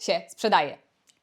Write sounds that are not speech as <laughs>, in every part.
się sprzedaje.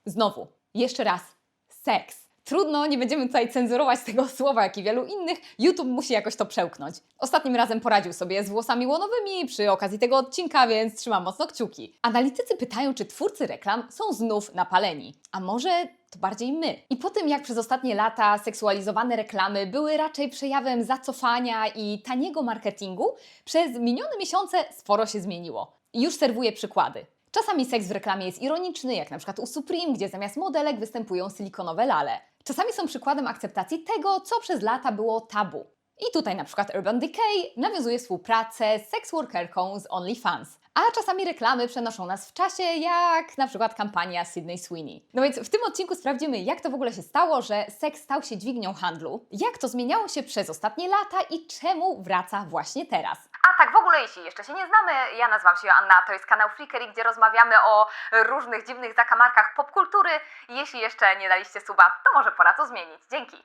Znowu, jeszcze raz, seks. Trudno, nie będziemy tutaj cenzurować tego <laughs> słowa, jak i wielu innych. YouTube musi jakoś to przełknąć. Ostatnim razem poradził sobie z włosami łonowymi przy okazji tego odcinka, więc trzymam mocno kciuki. Analitycy pytają, czy twórcy reklam są znów napaleni. A może to bardziej my. I po tym, jak przez ostatnie lata seksualizowane reklamy były raczej przejawem zacofania i taniego marketingu, przez minione miesiące sporo się zmieniło. Już serwuję przykłady. Czasami seks w reklamie jest ironiczny, jak na przykład u Supreme, gdzie zamiast modelek występują silikonowe lale. Czasami są przykładem akceptacji tego, co przez lata było tabu. I tutaj na przykład Urban Decay nawiązuje współpracę z seksworkerką z OnlyFans. A czasami reklamy przenoszą nas w czasie, jak na przykład kampania Sydney Sweeney. No więc w tym odcinku sprawdzimy, jak to w ogóle się stało, że seks stał się dźwignią handlu, jak to zmieniało się przez ostatnie lata i czemu wraca właśnie teraz. A tak w ogóle, jeśli jeszcze się nie znamy, ja nazywam się Joanna, to jest kanał Flickery, gdzie rozmawiamy o różnych dziwnych zakamarkach popkultury. Jeśli jeszcze nie daliście suba, to może pora to zmienić. Dzięki!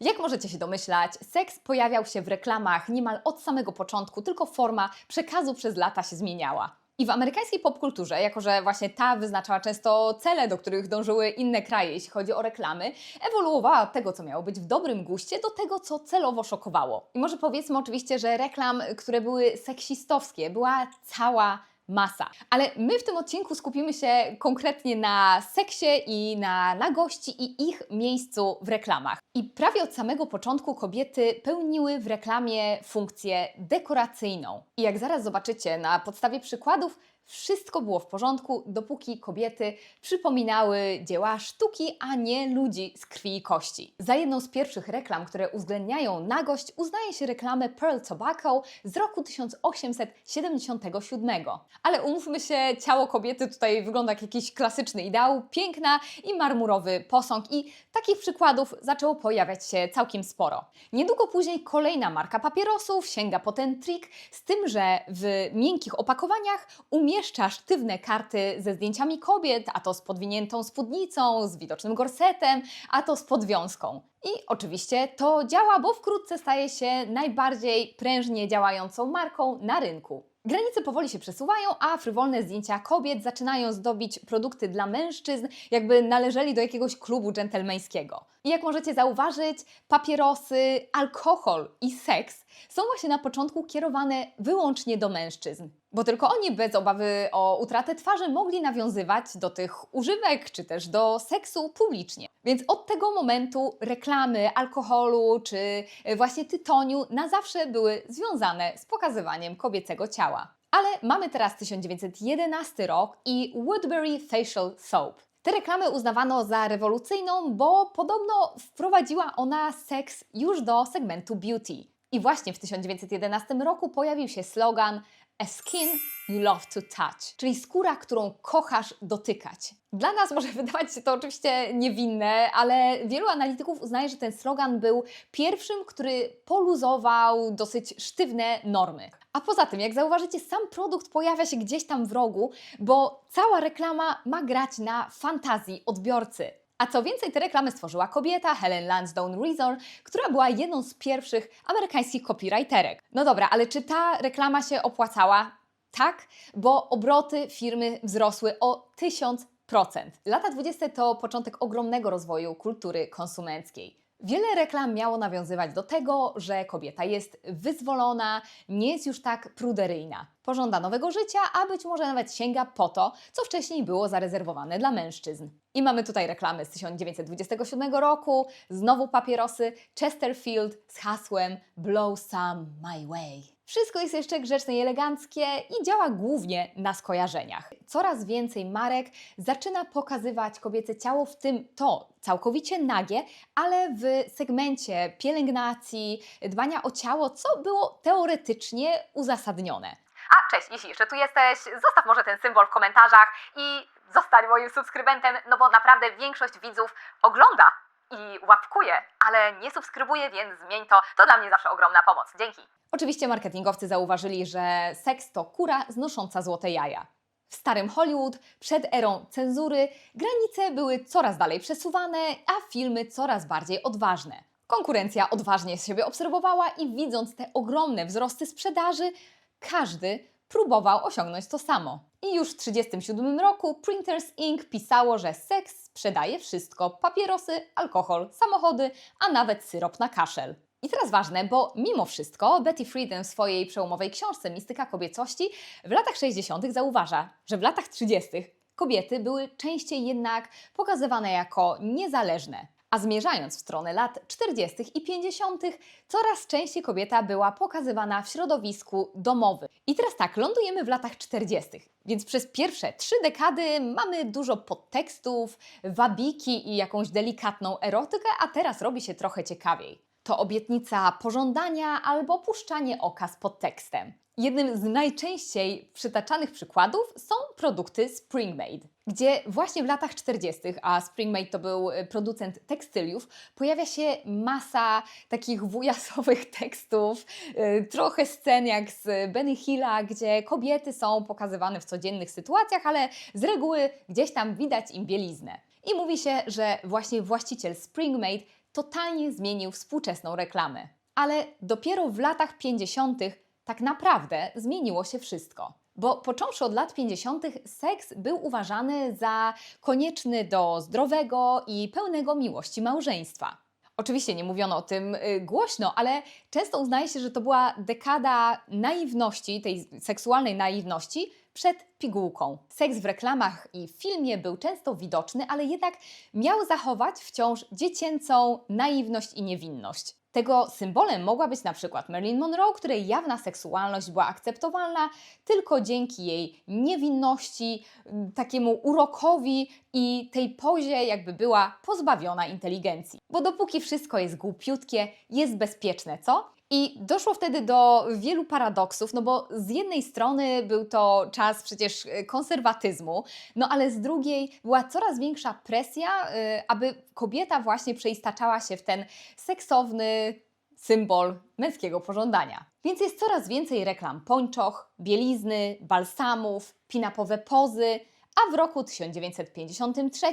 Jak możecie się domyślać, seks pojawiał się w reklamach niemal od samego początku, tylko forma przekazu przez lata się zmieniała. I w amerykańskiej popkulturze, jako że właśnie ta wyznaczała często cele, do których dążyły inne kraje, jeśli chodzi o reklamy, ewoluowała od tego, co miało być w dobrym guście, do tego, co celowo szokowało. I może powiedzmy oczywiście, że reklam, które były seksistowskie, była cała masa. Ale my w tym odcinku skupimy się konkretnie na seksie i na nagości i ich miejscu w reklamach. I prawie od samego początku kobiety pełniły w reklamie funkcję dekoracyjną. I jak zaraz zobaczycie na podstawie przykładów, wszystko było w porządku, dopóki kobiety przypominały dzieła sztuki, a nie ludzi z krwi i kości. Za jedną z pierwszych reklam, które uwzględniają nagość, uznaje się reklamę Pearl Tobacco z roku 1877. Ale umówmy się, ciało kobiety tutaj wygląda jak jakiś klasyczny ideał, piękna i marmurowy posąg i takich przykładów zaczęło pojawiać się całkiem sporo. Niedługo później kolejna marka papierosów sięga po ten trik, z tym, że w miękkich opakowaniach umieszcza sztywne karty ze zdjęciami kobiet, a to z podwiniętą spódnicą, z widocznym gorsetem, a to z podwiązką. I oczywiście to działa, bo wkrótce staje się najbardziej prężnie działającą marką na rynku. Granice powoli się przesuwają, a frywolne zdjęcia kobiet zaczynają zdobić produkty dla mężczyzn, jakby należeli do jakiegoś klubu dżentelmeńskiego. I jak możecie zauważyć, papierosy, alkohol i seks są właśnie na początku kierowane wyłącznie do mężczyzn. Bo tylko oni bez obawy o utratę twarzy mogli nawiązywać do tych używek czy też do seksu publicznie. Więc od tego momentu reklamy alkoholu czy właśnie tytoniu na zawsze były związane z pokazywaniem kobiecego ciała. Ale mamy teraz 1911 rok i Woodbury Facial Soap. Te reklamy uznawano za rewolucyjną, bo podobno wprowadziła ona seks już do segmentu beauty. I właśnie w 1911 roku pojawił się slogan A skin you love to touch, czyli skóra, którą kochasz dotykać. Dla nas może <laughs> wydawać się to oczywiście niewinne, ale wielu analityków uznaje, że ten slogan był pierwszym, który poluzował dosyć sztywne normy. A poza tym, jak zauważycie, sam produkt pojawia się gdzieś tam w rogu, bo cała reklama ma grać na fantazji odbiorcy. A co więcej, te reklamy stworzyła kobieta, Helen Lansdowne Reason, która była jedną z pierwszych amerykańskich copywriterek. No dobra, ale czy ta reklama się opłacała? Tak, bo obroty firmy wzrosły o 1000%. Lata 20 to początek ogromnego rozwoju kultury konsumenckiej. Wiele reklam miało nawiązywać do tego, że kobieta jest wyzwolona, nie jest już tak pruderyjna. Pożąda nowego życia, a być może nawet sięga po to, co wcześniej było zarezerwowane dla mężczyzn. I mamy tutaj reklamy z 1927 roku, znowu papierosy Chesterfield z hasłem Blow some my way. Wszystko jest jeszcze grzeczne i eleganckie i działa głównie na skojarzeniach. Coraz więcej marek zaczyna pokazywać kobiece ciało, w tym to całkowicie nagie, ale w segmencie pielęgnacji, dbania o ciało, co było teoretycznie uzasadnione. A cześć, jeśli jeszcze tu jesteś, zostaw może ten symbol w komentarzach i zostań moim subskrybentem, no bo naprawdę większość widzów ogląda i łapkuje, ale nie subskrybuje, więc zmień to. To dla mnie zawsze ogromna pomoc. Dzięki. Oczywiście marketingowcy zauważyli, że seks to kura znosząca złote jaja. W starym Hollywood, przed erą cenzury, granice były coraz dalej przesuwane, a filmy coraz bardziej odważne. Konkurencja odważnie siebie obserwowała i widząc te ogromne wzrosty sprzedaży, każdy próbował osiągnąć to samo. I już w 1937 roku Printers Inc. pisało, że seks sprzedaje wszystko: papierosy, alkohol, samochody, a nawet syrop na kaszel. I teraz ważne, bo mimo wszystko Betty Friedan w swojej przełomowej książce Mistyka kobiecości w latach 60. zauważa, że w latach 30. kobiety były częściej jednak pokazywane jako niezależne. A zmierzając w stronę lat 40. i 50., coraz częściej kobieta była pokazywana w środowisku domowym. I teraz tak, lądujemy w latach 40., więc przez pierwsze trzy dekady mamy dużo podtekstów, wabiki i jakąś delikatną erotykę, a teraz robi się trochę ciekawiej. To obietnica pożądania albo puszczanie oka z podtekstem. Jednym z najczęściej przytaczanych przykładów są produkty Springmade, gdzie właśnie w latach 40., a Springmade to był y, producent tekstyliów, pojawia się masa takich wujasowych <laughs> tekstów, y, trochę scen jak z Benny Hilla, gdzie kobiety są pokazywane w codziennych sytuacjach, ale z reguły gdzieś tam widać im bieliznę. I mówi się, że właśnie właściciel Springmade totalnie zmienił współczesną reklamę. Ale dopiero w latach 50. tak naprawdę zmieniło się wszystko. Bo począwszy od lat 50., seks był uważany za konieczny do zdrowego i pełnego miłości małżeństwa. Oczywiście nie mówiono o tym y, głośno, ale często uznaje się, że to była dekada naiwności, tej seksualnej naiwności przed pigułką. Seks w reklamach i w filmie był często widoczny, ale jednak miał zachować wciąż dziecięcą naiwność i niewinność. Tego symbolem mogła być na przykład Marilyn Monroe, której jawna seksualność była akceptowalna tylko dzięki jej niewinności, takiemu urokowi i tej pozie, jakby była pozbawiona inteligencji. Bo dopóki wszystko jest głupiutkie, jest bezpieczne, co? I doszło wtedy do wielu paradoksów, no bo z jednej strony był to czas przecież y, konserwatyzmu, no ale z drugiej była coraz większa presja, y, aby kobieta właśnie przeistaczała się w ten seksowny symbol męskiego pożądania. Więc jest coraz więcej reklam pończoch, bielizny, balsamów, pinapowe pozy, a w roku 1953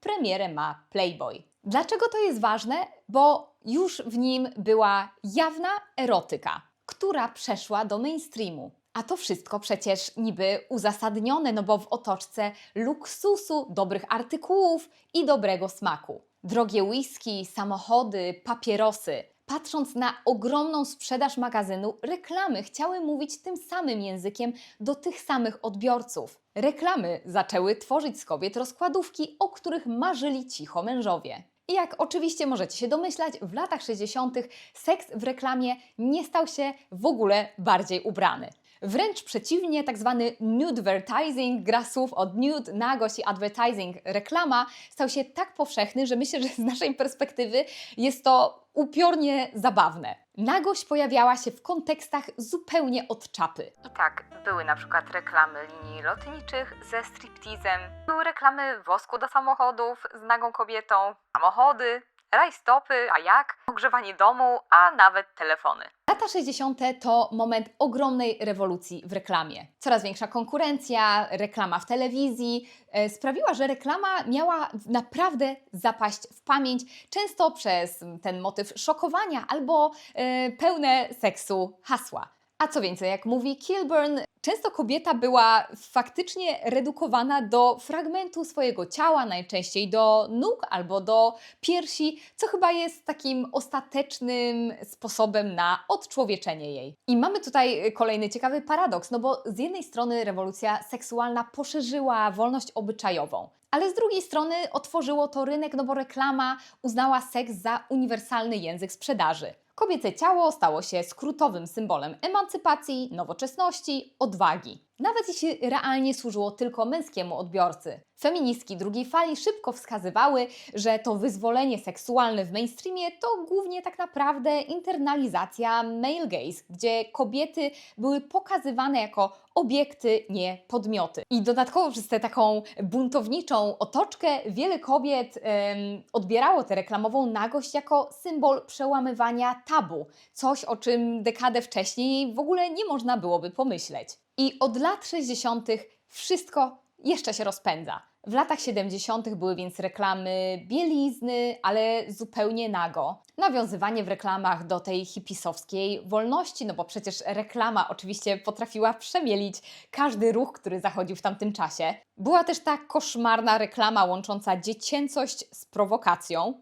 premierę ma Playboy. Dlaczego to jest ważne? Bo już w nim była jawna erotyka, która przeszła do mainstreamu. A to wszystko przecież niby uzasadnione, no bo w otoczce luksusu, dobrych artykułów i dobrego smaku. Drogie whisky, samochody, papierosy. Patrząc na ogromną sprzedaż magazynu, reklamy chciały mówić tym samym językiem do tych samych odbiorców. Reklamy zaczęły tworzyć z kobiet rozkładówki, o których marzyli cicho mężowie. I jak oczywiście możecie się domyślać, w latach 60. seks w reklamie nie stał się w ogóle bardziej ubrany. Wręcz przeciwnie, tak zwany nudevertising, gra słów od nude, nagość i advertising, reklama, stał się tak powszechny, że myślę, że z naszej perspektywy jest to upiornie zabawne. Nagość pojawiała się w kontekstach zupełnie od czapy. I tak, były na przykład reklamy linii lotniczych ze striptizem, były reklamy wosku do samochodów z nagą kobietą, samochody, rajstopy, a jak, ogrzewanie domu, a nawet telefony. Lata 60. to moment ogromnej rewolucji w reklamie. Coraz większa konkurencja, reklama w telewizji e, sprawiła, że reklama miała naprawdę zapaść w pamięć, często przez ten motyw szokowania albo e, pełne seksu hasła. A co więcej, jak mówi Kilburn, często kobieta była faktycznie redukowana do fragmentu swojego ciała, najczęściej do nóg albo do piersi, co chyba jest takim ostatecznym sposobem na odczłowieczenie jej. I mamy tutaj kolejny ciekawy paradoks, no bo z jednej strony rewolucja seksualna poszerzyła wolność obyczajową, ale z drugiej strony otworzyło to rynek, no bo reklama uznała seks za uniwersalny język sprzedaży. Kobiece ciało stało się skrótowym symbolem emancypacji, nowoczesności, odwagi. Nawet jeśli realnie służyło tylko męskiemu odbiorcy. Feministki drugiej fali szybko wskazywały, że to wyzwolenie seksualne w mainstreamie to głównie tak naprawdę internalizacja male gaze, gdzie kobiety były pokazywane jako obiekty, nie podmioty. I dodatkowo przez tę taką buntowniczą otoczkę wiele kobiet em, odbierało tę reklamową nagość jako symbol przełamywania tabu. Coś, o czym dekadę wcześniej w ogóle nie można byłoby pomyśleć. I od lat 60. wszystko jeszcze się rozpędza. W latach 70. były więc reklamy bielizny, ale zupełnie nago. Nawiązywanie w reklamach do tej hipisowskiej wolności, no bo przecież reklama oczywiście potrafiła przemielić każdy ruch, który zachodził w tamtym czasie. Była też ta koszmarna reklama łącząca dziecięcość z prowokacją.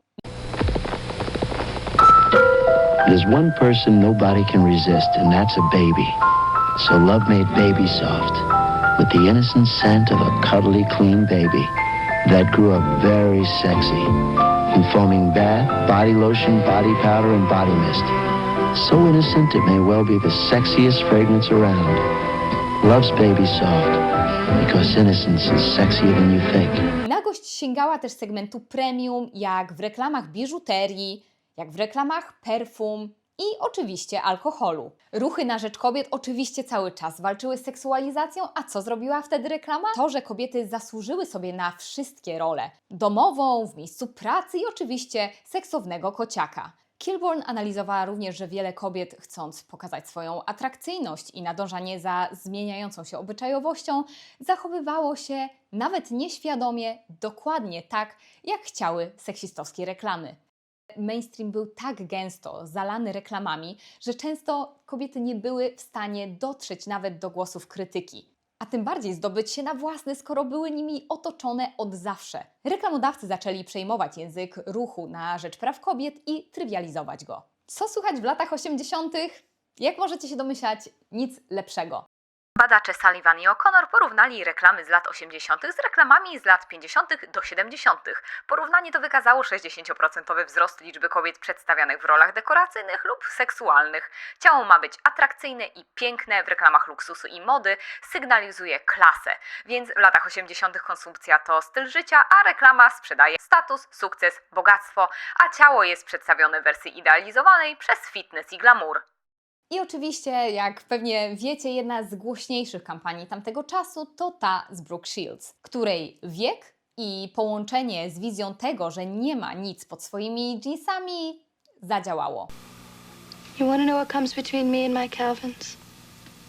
There's one person nobody can resist, and that's a baby. So love made baby soft, with the innocent scent of a cuddly, clean baby that grew up very sexy, in foaming bath, body lotion, body powder, and body mist. So innocent it may well be the sexiest fragrance around. Love's baby soft, because innocence is sexier than you think. Nagość sięgała też segmentu premium, jak w reklamach biżuterii, jak w reklamach perfum i oczywiście alkoholu. Ruchy na rzecz kobiet oczywiście cały czas walczyły z seksualizacją, a co zrobiła wtedy reklama? To, że kobiety zasłużyły sobie na wszystkie role: domową, w miejscu pracy i oczywiście seksownego kociaka. Kilborn analizowała również, że wiele kobiet, chcąc pokazać swoją atrakcyjność i nadążanie za zmieniającą się obyczajowością, zachowywało się nawet nieświadomie dokładnie tak, jak chciały seksistowskie reklamy. Mainstream był tak gęsto zalany reklamami, że często kobiety nie były w stanie dotrzeć nawet do głosów krytyki. A tym bardziej zdobyć się na własne, skoro były nimi otoczone od zawsze. Reklamodawcy zaczęli przejmować język ruchu na rzecz praw kobiet i trywializować go. Co słychać w latach 80.? Jak możecie się domyślać, nic lepszego. Badacze Sullivan i O'Connor porównali reklamy z lat 80. z reklamami z lat 50. do 70. Porównanie to wykazało 60% wzrost liczby kobiet przedstawianych w rolach dekoracyjnych lub seksualnych. Ciało ma być atrakcyjne i piękne w reklamach luksusu i mody, sygnalizuje klasę. Więc w latach 80. konsumpcja to styl życia, a reklama sprzedaje status, sukces, bogactwo, a ciało jest przedstawione w wersji idealizowanej przez fitness i glamour. I oczywiście, jak pewnie wiecie, jedna z głośniejszych kampanii tamtego czasu to ta z Brooke Shields, której wiek i połączenie z wizją tego, że nie ma nic pod swoimi jeansami, zadziałało. You want to know what comes between me and my Calvins?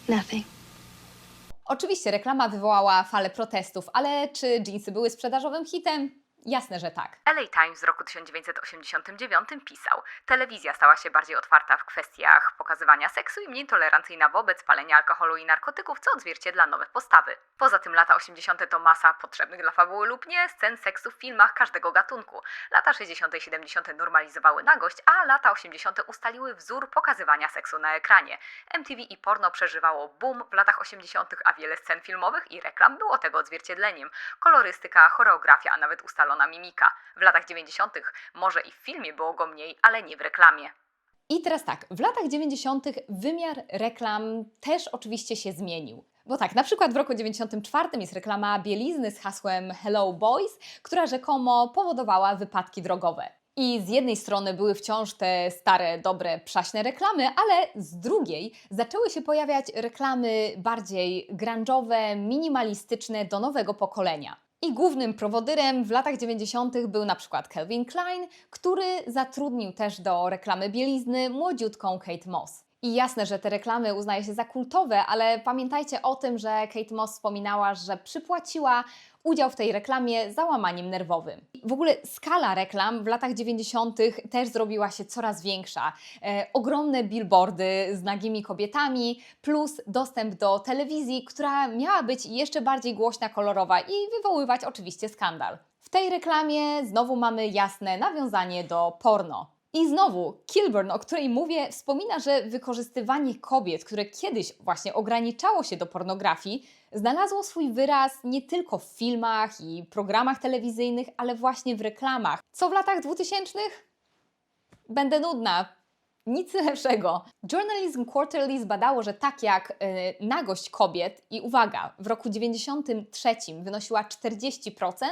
Nothing. Oczywiście reklama wywołała falę protestów, ale czy jeansy były sprzedażowym hitem? Jasne, że tak. LA Times w roku 1989 pisał: Telewizja stała się bardziej otwarta w kwestiach pokazywania seksu i mniej tolerancyjna wobec palenia alkoholu i narkotyków, co odzwierciedla nowe postawy. Poza tym lata 80. to masa potrzebnych dla fabuły lub nie scen seksu w filmach każdego gatunku. Lata 60. i 70. normalizowały nagość, a lata 80. ustaliły wzór pokazywania seksu na ekranie. MTV i porno przeżywało boom w latach 80., a wiele scen filmowych i reklam było tego odzwierciedleniem. Kolorystyka, choreografia, a nawet ustalona mimika. W latach 90. może i w filmie było go mniej, ale nie w reklamie. I teraz tak, w latach 90. wymiar reklam też oczywiście się zmienił. Bo tak, na przykład w roku 94 jest reklama bielizny z hasłem Hello Boys, która rzekomo powodowała wypadki drogowe. I z jednej strony były wciąż te stare, dobre, przaśne reklamy, ale z drugiej zaczęły się pojawiać reklamy bardziej grunge'owe, minimalistyczne do nowego pokolenia. I głównym prowodyrem w latach 90. był na przykład Calvin Klein, który zatrudnił też do reklamy bielizny młodziutką Kate Moss. I jasne, że te reklamy uznaje się za kultowe, ale pamiętajcie o tym, że Kate Moss wspominała, że przypłaciła udział w tej reklamie załamaniem nerwowym. W ogóle skala reklam w latach 90. też zrobiła się coraz większa. E, ogromne billboardy z nagimi kobietami, plus dostęp do telewizji, która miała być jeszcze bardziej głośna, kolorowa i wywoływać oczywiście skandal. W tej reklamie znowu mamy jasne nawiązanie do porno. I znowu, Kilburn, o której mówię, wspomina, że wykorzystywanie kobiet, które kiedyś właśnie ograniczało się do pornografii, znalazło swój wyraz nie tylko w filmach i programach telewizyjnych, ale właśnie w reklamach. Co w latach 2000? Będę nudna. Nic lepszego. Journalism Quarterly zbadało, że tak jak y, nagość kobiet, i uwaga, w roku 93 wynosiła 40%,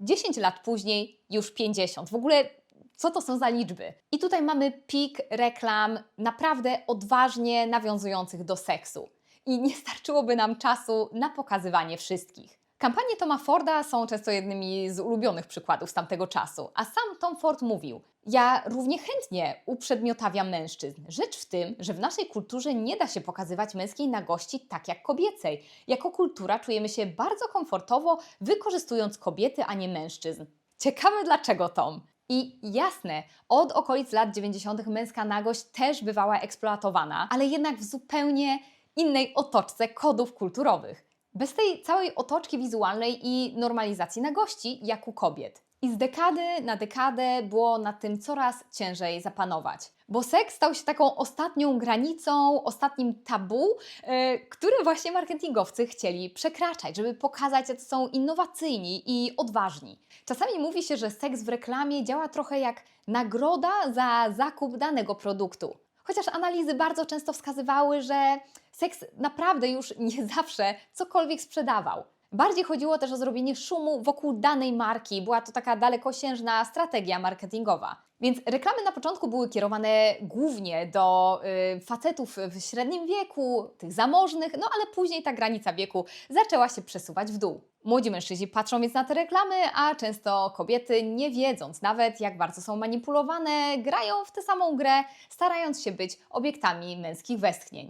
10 lat później już 50%. W ogóle co to są za liczby? I tutaj mamy pik reklam naprawdę odważnie nawiązujących do seksu. I nie starczyłoby nam czasu na pokazywanie wszystkich. Kampanie Toma Forda są często jednymi z ulubionych przykładów z tamtego czasu, a sam Tom Ford mówił: Ja równie chętnie uprzedmiotawiam mężczyzn. Rzecz w tym, że w naszej kulturze nie da się pokazywać męskiej nagości tak jak kobiecej. Jako kultura czujemy się bardzo komfortowo, wykorzystując kobiety, a nie mężczyzn. Ciekawe dlaczego, Tom. I jasne, od okolic lat 90. męska nagość też bywała eksploatowana, ale jednak w zupełnie innej otoczce kodów kulturowych. Bez tej całej otoczki wizualnej i normalizacji nagości, jak u kobiet. I z dekady na dekadę było na tym coraz ciężej zapanować. Bo seks stał się taką ostatnią granicą, ostatnim tabu, yy, który właśnie marketingowcy chcieli przekraczać, żeby pokazać, że są innowacyjni i odważni. Czasami mówi się, że seks w reklamie działa trochę jak nagroda za zakup danego produktu. Chociaż analizy bardzo często wskazywały, że seks naprawdę już <laughs> nie zawsze cokolwiek sprzedawał. Bardziej chodziło też o zrobienie szumu wokół danej marki. Była to taka dalekosiężna strategia marketingowa. Więc reklamy na początku były kierowane głównie do y, facetów w średnim wieku, tych zamożnych, no ale później ta granica wieku zaczęła się przesuwać w dół. Młodzi mężczyźni patrzą więc na te reklamy, a często kobiety, nie wiedząc nawet jak bardzo są manipulowane, grają w tę samą grę, starając się być obiektami męskich westchnień.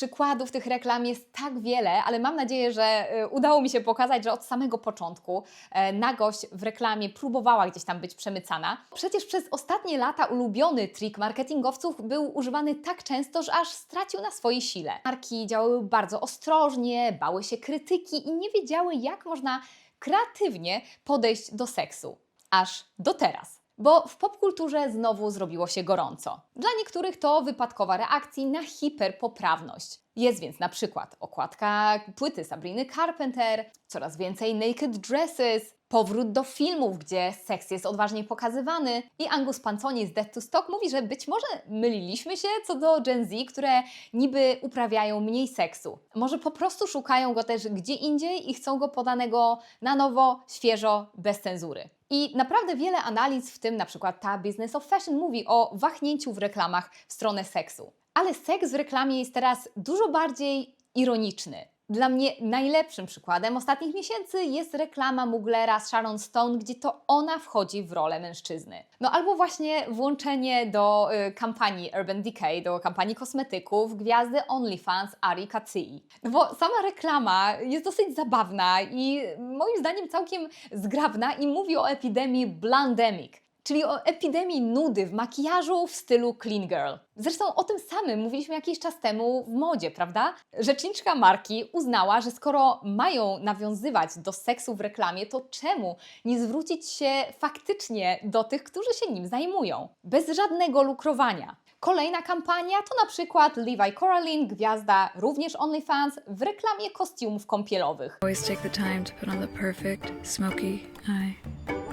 Przykładów tych reklam jest tak wiele, ale mam nadzieję, że y, udało mi się pokazać, że od samego początku e, nagość w reklamie próbowała gdzieś tam być przemycana. Przecież przez ostatnie lata ulubiony trik marketingowców był używany tak często, że aż stracił na swojej sile. Marki działały bardzo ostrożnie, bały się krytyki i nie wiedziały, jak można kreatywnie podejść do seksu. Aż do teraz bo w popkulturze znowu zrobiło się gorąco. Dla niektórych to wypadkowa reakcji na hiperpoprawność. Jest więc na przykład okładka płyty Sabriny Carpenter, coraz więcej naked dresses, powrót do filmów, gdzie seks jest odważniej pokazywany i Angus Panconi z Death to Stock mówi, że być może myliliśmy się co do Gen Z, które niby uprawiają mniej seksu. Może po prostu szukają go też gdzie indziej i chcą go podanego na nowo, świeżo, bez cenzury. I naprawdę wiele analiz, w tym na przykład ta Business of Fashion, mówi o wahnięciu w reklamach w stronę seksu. Ale seks w reklamie jest teraz dużo bardziej ironiczny. Dla mnie najlepszym przykładem ostatnich miesięcy jest reklama Muglera z Sharon Stone, gdzie to ona wchodzi w rolę mężczyzny. No albo właśnie włączenie do y, kampanii Urban Decay, do kampanii kosmetyków gwiazdy OnlyFans Ari Katsui. No bo sama reklama jest dosyć zabawna i moim zdaniem całkiem zgrabna i mówi o epidemii Blandemic czyli o epidemii nudy w makijażu w stylu clean girl. Zresztą o tym samym mówiliśmy jakiś czas temu w modzie, prawda? Rzeczniczka marki uznała, że skoro mają nawiązywać do seksu w reklamie, to czemu nie zwrócić się faktycznie do tych, którzy się nim zajmują? Bez żadnego lukrowania. Kolejna kampania to na przykład Levi Coraline, gwiazda również OnlyFans, w reklamie kostiumów kąpielowych. Always take the time to put on the perfect smoky eye.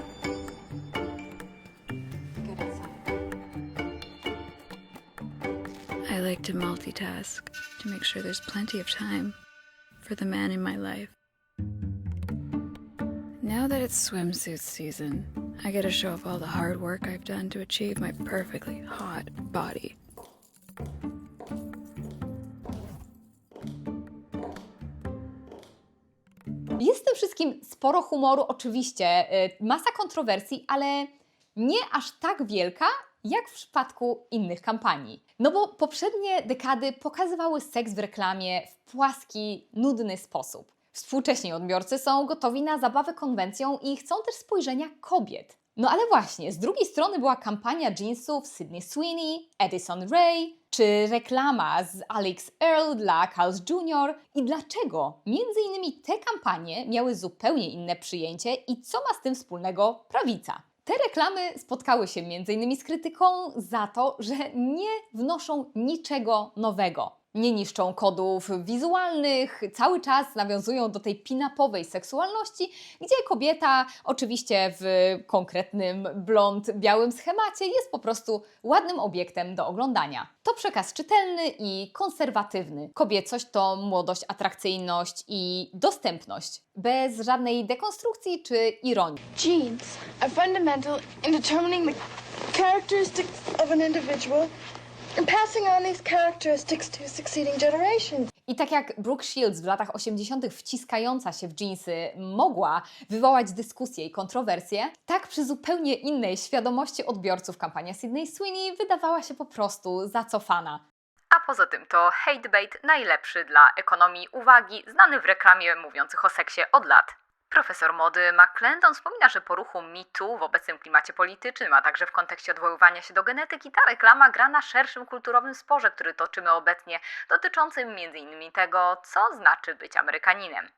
Like to multitask to make sure there's plenty of time for the man in my life. Now that it's swimsuit season, I get to show off all the hard work I've done to achieve my perfectly hot body. Jest w tym wszystkim sporo humoru, oczywiście, masa kontrowersji, ale nie aż tak wielka, jak w przypadku innych kampanii. No bo poprzednie dekady pokazywały seks w reklamie w płaski, nudny sposób. Współcześni odbiorcy są gotowi na zabawę konwencją i chcą też spojrzenia kobiet. No ale właśnie, z drugiej strony była kampania jeansów Sydney Sweeney, Edison Ray, czy reklama z Alex Earl dla Carl's Jr. I dlaczego między innymi te kampanie miały zupełnie inne przyjęcie i co ma z tym wspólnego prawica? Te reklamy spotkały się m.in. z krytyką za to, że nie wnoszą niczego nowego. Nie niszczą kodów wizualnych, cały czas nawiązują do tej pin-upowej seksualności, gdzie kobieta, oczywiście w konkretnym blond białym schemacie, jest po prostu ładnym obiektem do oglądania. To przekaz czytelny i konserwatywny. Kobiecość to młodość, atrakcyjność i dostępność, bez żadnej dekonstrukcji czy ironii. Genes are fundamental in determining the characteristics of an individual passing on these characteristics to succeeding generations. I tak jak Brooke Shields w latach 80. wciskająca się w dżinsy mogła wywołać dyskusje i kontrowersje, tak przy zupełnie innej świadomości odbiorców kampania Sydney Sweeney wydawała się po prostu zacofana. A poza tym to hatebait najlepszy dla ekonomii uwagi, znany w reklamie mówiących o seksie od lat. Profesor mody McClendon wspomina, że po ruchu MeToo w obecnym klimacie politycznym, a także w kontekście odwoływania się do genetyki, ta reklama gra na szerszym kulturowym sporze, który toczymy obecnie, dotyczącym m.in. tego, co znaczy być Amerykaninem.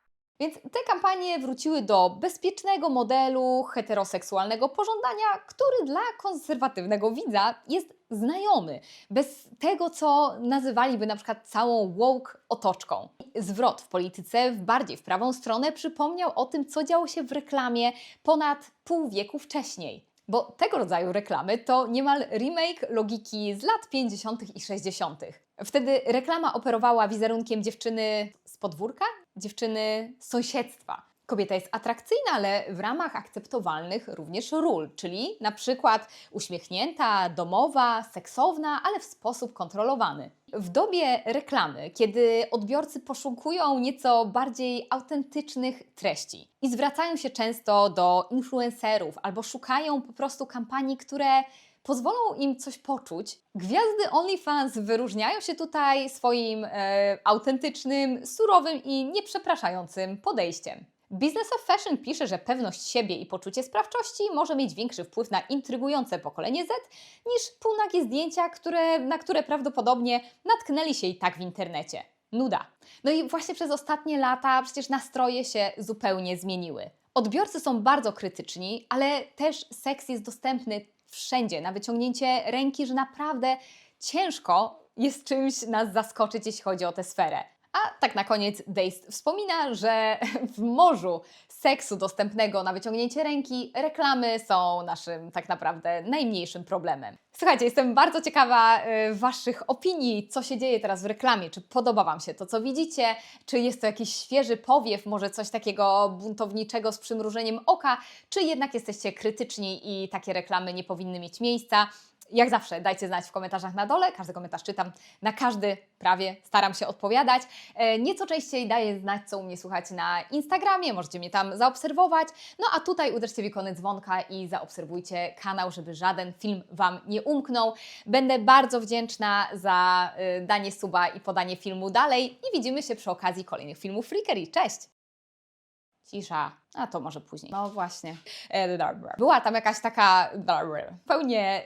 Więc te kampanie wróciły do bezpiecznego modelu heteroseksualnego pożądania, który dla konserwatywnego widza jest znajomy, bez tego, co nazywaliby na przykład całą woke otoczką. Zwrot w polityce w bardziej w prawą stronę przypomniał o tym, co działo się w reklamie ponad pół wieku wcześniej. Bo tego rodzaju reklamy to niemal remake logiki z lat 50. i 60. Wtedy reklama operowała wizerunkiem dziewczyny z podwórka, dziewczyny sąsiedztwa. Kobieta jest atrakcyjna, ale w ramach akceptowalnych również ról, czyli na przykład uśmiechnięta, domowa, seksowna, ale w sposób kontrolowany. W dobie reklamy, kiedy odbiorcy poszukują nieco bardziej autentycznych treści i zwracają się często do influencerów albo szukają po prostu kampanii, które pozwolą im coś poczuć. Gwiazdy OnlyFans wyróżniają się tutaj swoim e, autentycznym, surowym i nieprzepraszającym podejściem. Business of Fashion pisze, że pewność siebie i poczucie sprawczości może mieć większy wpływ na intrygujące pokolenie Z niż półnagie zdjęcia, które, na które prawdopodobnie natknęli się i tak w internecie. Nuda. No i właśnie przez ostatnie lata przecież nastroje się zupełnie zmieniły. Odbiorcy są bardzo krytyczni, ale też seks jest dostępny wszędzie, na wyciągnięcie ręki, że naprawdę ciężko jest czymś nas zaskoczyć, jeśli chodzi o tę sferę. A tak na koniec Deist wspomina, że w morzu seksu dostępnego na wyciągnięcie ręki reklamy są naszym tak naprawdę najmniejszym problemem. Słuchajcie, jestem bardzo ciekawa y, Waszych opinii, co się dzieje teraz w reklamie. Czy podoba Wam się to, co widzicie? Czy jest to jakiś świeży powiew, może coś takiego buntowniczego z przymrużeniem oka? Czy jednak jesteście krytyczni i takie reklamy nie powinny mieć miejsca? Jak zawsze, dajcie znać w komentarzach na dole. Każdy komentarz czytam, na każdy prawie staram się odpowiadać. E, nieco częściej daję znać, co u mnie słuchać na Instagramie, możecie mnie tam zaobserwować. No a tutaj uderzcie w ikonę dzwonka i zaobserwujcie kanał, żeby żaden film Wam nie umknął. Będę bardzo wdzięczna za y, danie suba i podanie filmu dalej i widzimy się przy okazji kolejnych filmów Freakery. Cześć! Cisza. A to może później. No właśnie. E. Była tam jakaś taka. Pełnie.